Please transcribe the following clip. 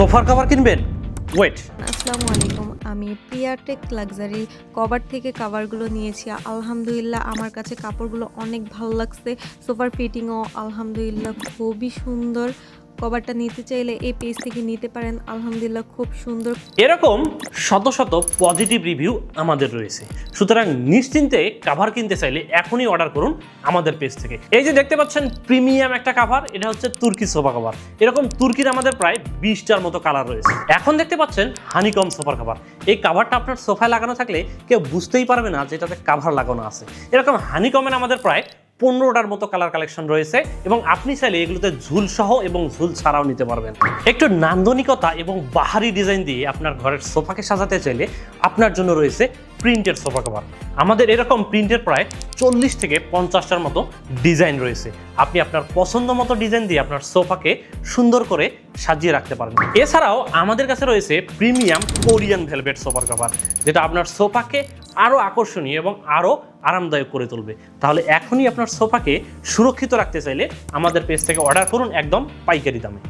সোফার কভার কিনবেন? ওয়েট আসসালামু আলাইকুম আমি প্রিয়াটেক লাক্সারি কভার থেকে কাভারগুলো নিয়েছি। আলহামদুলিল্লাহ, আমার কাছে কাপড়গুলো অনেক ভালো লাগছে। সোফার ফিটিংও আলহামদুলিল্লাহ খুবই সুন্দর। কভারটা নিতে চাইলে এই পেজ থেকে নিতে পারেন। আলহামদুলিল্লাহ খুব সুন্দর। এরকম শত শত পজিটিভ রিভিউ আমাদের রয়েছে। সুতরাং নিশ্চিন্তে কাভার কিনতে চাইলে এখনই অর্ডার করুন আমাদের পেজ থেকে। এই যে দেখতে পাচ্ছেন প্রিমিয়াম একটা কাভার এটা হচ্ছে তুর্কি সোফা কাভার এরকম তুর্কির আমাদের প্রায় বিশটার মতো কালার রয়েছে। এখন দেখতে পাচ্ছেন হানিকম সোফার কাভার এই কাভারটা আপনার সোফায় লাগানো থাকলে কেউ বুঝতেই পারবে না যে এটাতে কাভার লাগানো আছে। এরকম হানিকমের আমাদের প্রায় পনেরোটার মতো কালার কালেকশন রয়েছে এবং আপনি চাইলে এগুলোতে ঝুল সহ এবং ঝুল ছাড়াও নিতে পারবেন। একটু নান্দনিকতা এবং বাহারি ডিজাইন দিয়ে আপনার ঘরের সোফাকে সাজাতে চাইলে আপনার জন্য রয়েছে প্রিন্টের সোফা কভার আমাদের এরকম প্রিন্টের প্রায় চল্লিশ থেকে পঞ্চাশটার মতো ডিজাইন রয়েছে। আপনি আপনার পছন্দ মতো ডিজাইন দিয়ে আপনার সোফাকে সুন্দর করে সাজিয়ে রাখতে পারেন এছাড়াও আমাদের কাছে রয়েছে প্রিমিয়াম কোরিয়ান ভেলভেট সোফার কভার যেটা আপনার সোফাকে আরও আকর্ষণীয় এবং আরও আরামদায়ক করে তুলবে। তাহলে এখনই আপনার সোফাকে সুরক্ষিত রাখতে চাইলে আমাদের পেজ থেকে অর্ডার করুন একদম পাইকারি দামে।